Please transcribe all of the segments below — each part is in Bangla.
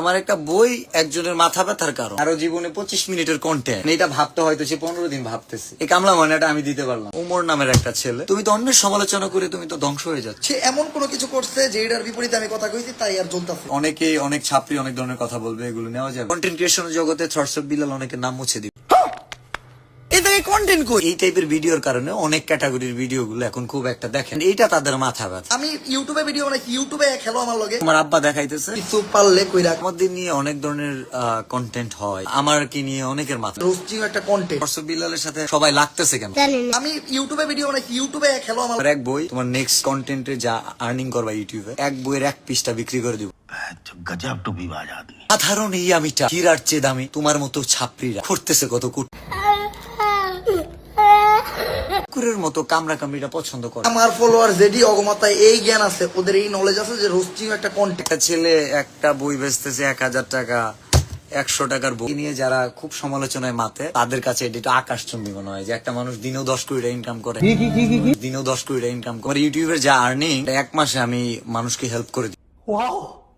আমার একটা বই একজনের মাথা ব্যথার কারণ। আরও জীবনে পঁচিশ মিনিটের কন্টেন্ট এটা ভাবতে হয়তো সে পনেরো দিন ভাবতেছে। এই কামলা ময়নাটা আমি দিতে পারলাম। উমর নামের একটা ছেলে। তুমি তো অন্যের সমালোচনা করে তুমি তো ধ্বংস হয়ে যাচ্ছে। সে এমন কোনো কিছু করছে যে এটার বিপরীতে আমি কথা কইছি তাই আর জ্বলতাছে অনেকে অনেক ছাত্রী অনেক ধরনের কথা বলবে এগুলো নেওয়া যাবে। কন্টেন্ট ক্রিয়েশন জগতে থ্রটস অফ বিলাল অনেকের নাম মুছে দিবে। কন্টেন্ট করি এই টাইপের ভিডিওর কারণে অনেক ক্যাটাগরির এখন খুব একটা দেখেন। তাদের মাথা ব্যথা। আমি ইউটিউবে ভিডিও মানে ইউটিউবে খেলো আমার লগে। আমার আব্বা দেখাইতেছে। কিছু পারলে নিয়ে অনেক ধরনের কন্টেন্ট হয়। আমার কি নিয়ে অনেকের মাথা একটা কন্টেন্ট বিলালের সাথে সবাই লাগতেছে কেন? আমি ইউটিউবে ভিডিও ইউটিউবে খেলো আমার এক বই তোমার নেক্সট কন্টেন্টে যা আর্নিং করবা ইউটিউবে এক বইয়ের এক পিসটা বিক্রি করে দিব। সাধারণ এই আমিটা। হীরার চেয়ে দামি তোমার মতো ছাপড়িরা। করতেছে কত কুট কুকুরের মতো কামড়া কামড়িটা পছন্দ করে। আমার ফলোয়ার যেডি অগমাতায় এই জ্ঞান আছে ওদের এই নলেজ আছে যে রোস্টিং একটা কন্টেন্ট একটা ছেলে একটা বই বেচতেছে এক হাজার টাকা একশো টাকার বই নিয়ে যারা খুব সমালোচনায় মাতে তাদের কাছে এটা আকাশচুম্বী মনে হয় যে একটা মানুষ দিনেও দশ কোটি টাকা ইনকাম করে দিনেও দশ কোটি টাকা ইনকাম করে ইউটিউবের যা আর্নিং এক মাসে আমি মানুষকে হেল্প করে দিই।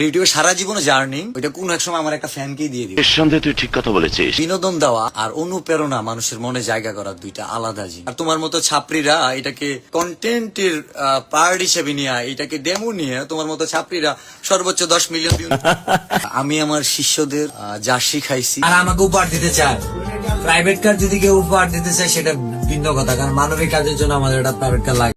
ইউটিউবে সারা জীবনে যা আর্নিং ওইটা কোন এক সময় আমার একটা ফ্যানকেই দিয়ে দিই নিঃসন্দেহে তুই ঠিক কথা বলেছিস। বিনোদন দেওয়া আর অনুপ্রেরণা মানুষের মনে জায়গা করার দুইটা আলাদা জিনিস। আর তোমার মতো ছাত্রীরা এটাকে কন্টেন্টের পার্ট হিসেবে নিয়ে এটাকে ডেমো নিয়ে তোমার মতো ছাত্রীরা সর্বোচ্চ দশ মিলিয়ন ভিউ আমি আমার শিষ্যদের যা শিখাইছি। আর আমাকে উপহার দিতে চায়। প্রাইভেট কার যদি কেউ উপহার দিতে চায় সেটা ভিন্ন কথা। কারণ মানবিক কাজের জন্য আমাদের একটা প্রাইভেট কার লাগে।